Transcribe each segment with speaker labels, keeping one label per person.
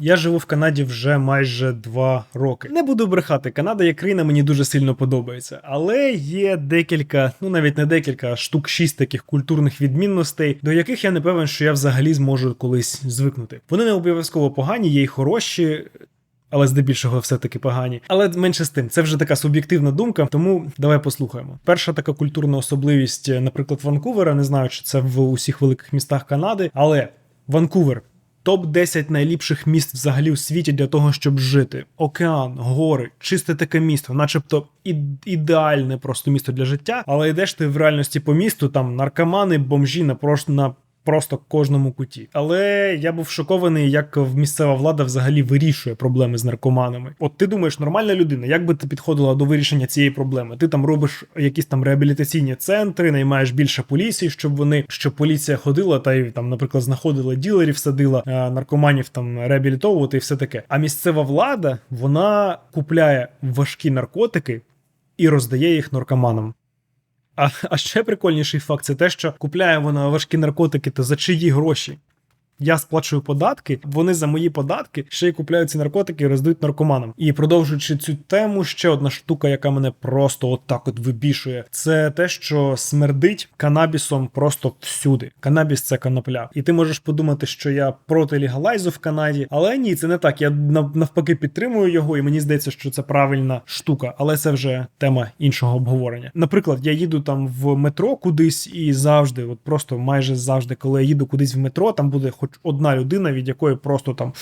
Speaker 1: Я живу в Канаді вже майже два роки. Не буду брехати, Канада як країна мені дуже сильно подобається, але є декілька, ну навіть не декілька, а штук шість таких культурних відмінностей, до яких я не певен, що я взагалі зможу колись звикнути. Вони не обов'язково погані, є й хороші. Але здебільшого все-таки погані. Але менше з тим, це вже така суб'єктивна думка, тому давай послухаємо. Перша така культурна особливість, наприклад, Ванкувера, не знаю, чи це в усіх великих містах Канади, але Ванкувер топ 10 найліпших міст взагалі у світі для того, щоб жити. Океан, гори, чисте таке місто, начебто ідеальне просто місто для життя. Але йдеш ти в реальності по місту, там наркомани, бомжі на просто на. Просто кожному куті. Але я був шокований, як місцева влада взагалі вирішує проблеми з наркоманами. От ти думаєш, нормальна людина, як би ти підходила до вирішення цієї проблеми? Ти там робиш якісь там реабілітаційні центри, наймаєш більше поліції, щоб вони щоб поліція ходила та й там, наприклад, знаходила ділерів, садила е, наркоманів там реабілітовувати і все таке. А місцева влада вона купляє важкі наркотики і роздає їх наркоманам. А, а ще прикольніший факт це те, що купляє вона важкі наркотики, то за чиї гроші? Я сплачую податки, вони за мої податки ще й купляють ці наркотики і роздають наркоманам. І продовжуючи цю тему, ще одна штука, яка мене просто отак от вибішує, це те, що смердить канабісом просто всюди. Канабіс це конопля. І ти можеш подумати, що я проти легалайзу в Канаді, але ні, це не так. Я навпаки підтримую його, і мені здається, що це правильна штука, але це вже тема іншого обговорення. Наприклад, я їду там в метро кудись і завжди, от просто майже завжди, коли я їду кудись в метро, там буде хоч одна людина, від якої просто там.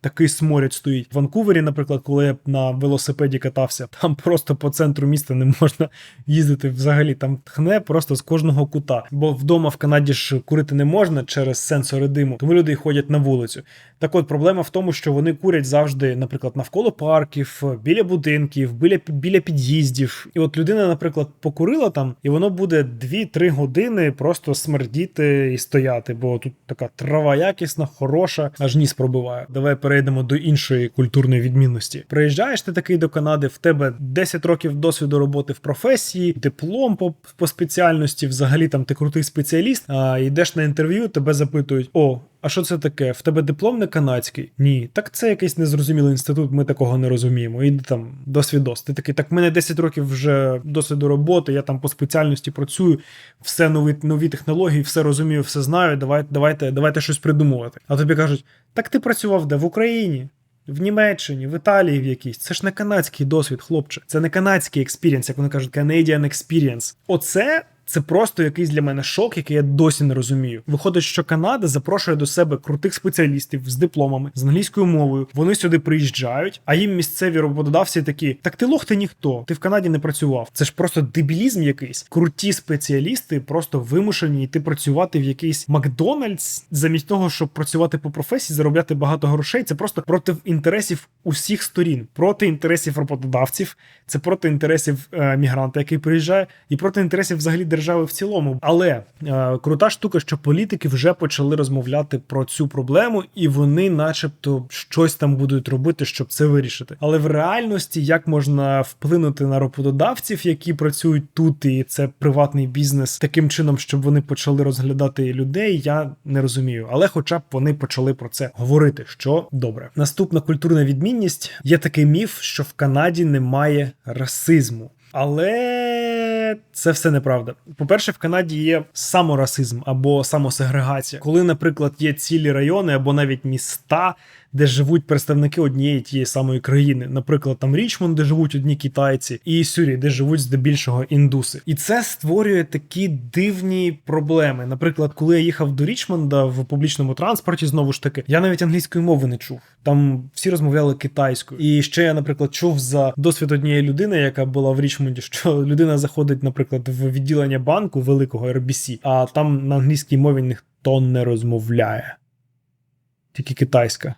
Speaker 1: Такий сморід стоїть в Ванкувері, наприклад, коли я на велосипеді катався, там просто по центру міста не можна їздити взагалі. Там тхне просто з кожного кута. Бо вдома в Канаді ж курити не можна через сенсори диму, тому люди ходять на вулицю. Так от проблема в тому, що вони курять завжди, наприклад, навколо парків, біля будинків, біля, біля під'їздів. І от людина, наприклад, покурила там, і воно буде 2-3 години просто смердіти і стояти, бо тут така трава якісна, хороша, аж ніс пробиває. Давай перейдемо до іншої культурної відмінності. Приїжджаєш ти такий до Канади, в тебе 10 років досвіду роботи в професії, диплом по, по спеціальності, взагалі там ти крутий спеціаліст. А йдеш на інтерв'ю, тебе запитують: о. А що це таке? В тебе диплом не канадський? Ні. Так це якийсь незрозумілий інститут, ми такого не розуміємо. Іди там досвідос. Ти такий, так в мене 10 років вже досвіду роботи, я там по спеціальності працюю, все нові, нові технології, все розумію, все знаю. Давайте, давайте, давайте щось придумувати. А тобі кажуть, так ти працював де? В Україні? В Німеччині, в Італії в якійсь. Це ж не канадський досвід, хлопче. Це не канадський експірієнс, як вони кажуть, Canadian experience. Оце. Це просто якийсь для мене шок, який я досі не розумію. Виходить, що Канада запрошує до себе крутих спеціалістів з дипломами, з англійською мовою. Вони сюди приїжджають, а їм місцеві роботодавці такі: так ти лох, ти ніхто, ти в Канаді не працював. Це ж просто дебілізм якийсь. Круті спеціалісти просто вимушені йти працювати в якийсь Макдональдс замість того, щоб працювати по професії, заробляти багато грошей. Це просто проти інтересів усіх сторін, проти інтересів роботодавців, це проти інтересів е, мігранта, який приїжджає, і проти інтересів взагалі держави в цілому. Але е, крута штука, що політики вже почали розмовляти про цю проблему, і вони, начебто, щось там будуть робити, щоб це вирішити. Але в реальності як можна вплинути на роботодавців, які працюють тут, і це приватний бізнес, таким чином, щоб вони почали розглядати людей, я не розумію. Але, хоча б вони почали про це говорити, що добре. Наступна культурна відмінність є такий міф, що в Канаді немає расизму. Але це все неправда. По-перше, в Канаді є саморасизм або самосегрегація, коли, наприклад, є цілі райони або навіть міста, де живуть представники однієї тієї самої країни. Наприклад, там Річмонд, де живуть одні китайці, і Сюрі, де живуть здебільшого індуси. І це створює такі дивні проблеми. Наприклад, коли я їхав до Річмонда в публічному транспорті, знову ж таки, я навіть англійської мови не чув. Там всі розмовляли китайською. І ще я, наприклад, чув за досвід однієї людини, яка була в Річмонді, що людина заходить, наприклад, в відділення банку великого RBC, а там на англійській мові ніхто не розмовляє. Тільки китайська.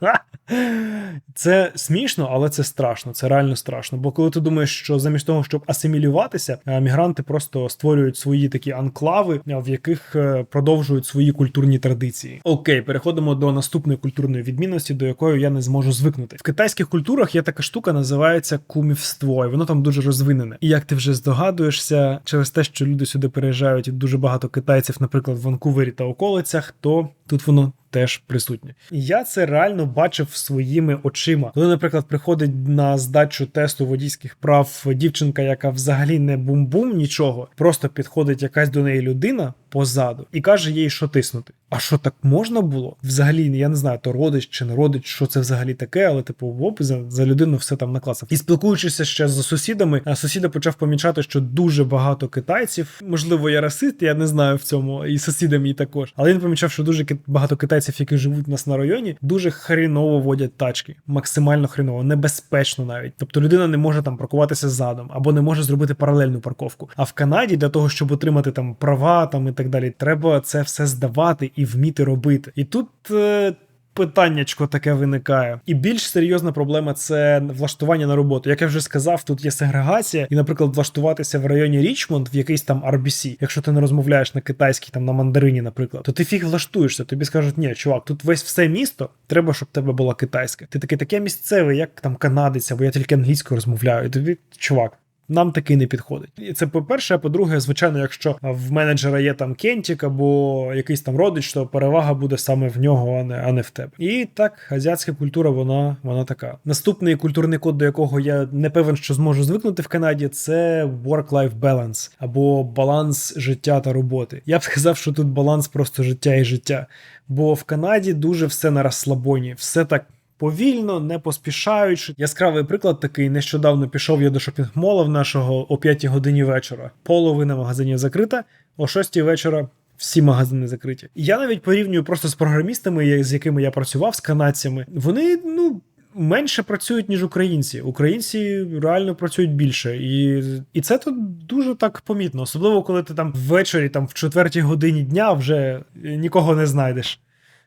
Speaker 1: Це смішно, але це страшно. Це реально страшно. Бо коли ти думаєш, що замість того, щоб асимілюватися, е, мігранти просто створюють свої такі анклави, е, в яких е, продовжують свої культурні традиції. Окей, переходимо до наступної культурної відмінності, до якої я не зможу звикнути. В китайських культурах є така штука, називається кумівство, і воно там дуже розвинене. І як ти вже здогадуєшся, через те, що люди сюди переїжджають, і дуже багато китайців, наприклад, в Ванкувері та околицях, то тут воно теж присутні. І я це реально бачив своїми очима. Коли, наприклад, приходить на здачу тесту водійських прав дівчинка, яка взагалі не бум-бум, нічого, просто підходить якась до неї людина позаду і каже їй, що тиснути. А що так можна було? Взагалі, я не знаю, то родич чи не родич, що це взагалі таке, але типу, оп, за, за людину все там накласив. І спілкуючися ще з сусідами, сусіда почав помічати, що дуже багато китайців, можливо, я расист, я не знаю в цьому, і сусіди мій також. Але він помічав, що дуже багато китайців, які живуть у нас на районі, дуже хріново водять тачки, максимально хріново, небезпечно навіть. Тобто людина не може там паркуватися задом або не може зробити паралельну парковку. А в Канаді для того, щоб отримати там права там і так далі, треба це все здавати і вміти робити. І тут. Е- Питаннячко таке виникає, і більш серйозна проблема це влаштування на роботу. Як я вже сказав, тут є сегрегація, і, наприклад, влаштуватися в районі Річмонд в якийсь там RBC, якщо ти не розмовляєш на китайській, там на мандарині, наприклад, то ти фіг влаштуєшся. Тобі скажуть, ні, чувак, тут весь все місто, треба, щоб тебе була китайська. Ти такий таке місцеве, як там канадець, або я тільки англійською розмовляю. І тобі, чувак. Нам такий не підходить. І це по-перше, а по-друге, звичайно, якщо в менеджера є там кентік або якийсь там родич, то перевага буде саме в нього, а не, а не в тебе. І так, азіатська культура, вона, вона така. Наступний культурний код, до якого я не певен, що зможу звикнути в Канаді, це work-life balance або баланс життя та роботи. Я б сказав, що тут баланс просто життя і життя. Бо в Канаді дуже все на розслабоні, все так. Повільно, не поспішаючи. Яскравий приклад такий. Нещодавно пішов я до шопінг-мола в нашого о 5 годині вечора. Половина магазинів закрита, о 6 вечора. Всі магазини закриті. Я навіть порівнюю просто з програмістами, з якими я працював, з канадцями. Вони ну менше працюють ніж українці. Українці реально працюють більше, і, і це тут дуже так помітно, особливо коли ти там ввечері, там в четвертій годині дня вже нікого не знайдеш.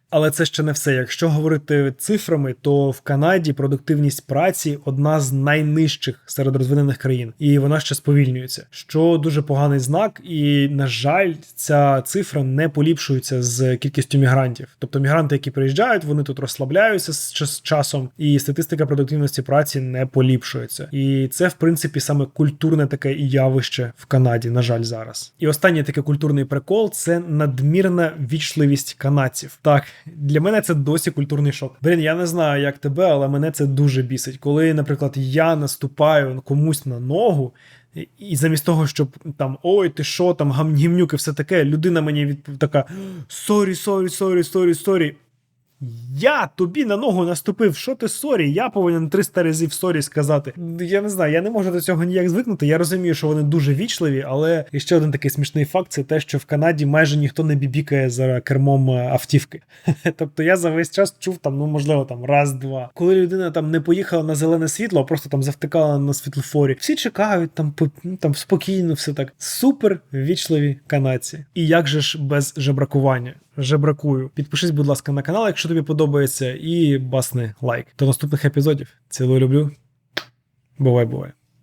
Speaker 1: Але це ще не все. Якщо говорити цифрами, то в Канаді продуктивність праці одна з найнижчих серед розвинених країн, і вона ще сповільнюється, що дуже поганий знак. І на жаль, ця цифра не поліпшується з кількістю мігрантів. Тобто мігранти, які приїжджають, вони тут розслабляються з час- часом, і статистика продуктивності праці не поліпшується. І це, в принципі, саме культурне таке і явище в Канаді, на жаль, зараз. І останній такий культурний прикол це надмірна вічливість канадців. Так, для мене це досі культурний шок. Блін, я не знаю, як тебе, але мене це дуже бісить. Коли, наприклад, я наступаю комусь на ногу. і- замість того, щоб там ой, ти що там, гам- і все таке, людина мені відповів така сорі, сорі, сорі, сорі, сорі. Я тобі на ногу наступив. Що ти сорі? Я повинен 300 разів сорі сказати. Я не знаю, я не можу до цього ніяк звикнути. Я розумію, що вони дуже вічливі, але ще один такий смішний факт: це те, що в Канаді майже ніхто не бібікає за кермом е, автівки. Тобто я за весь час чув там, ну можливо, там раз-два. Коли людина там не поїхала на зелене світло, а просто там завтикала на світлофорі. Всі чекають там, ну, там спокійно, все так. Супер вічливі канадці. І як же ж без жебракування? Жебракую. Підпишись, будь ласка, на канал, якщо тобі подобається, і басни лайк. До наступних епізодів. Цілую люблю. Бувай, бувай.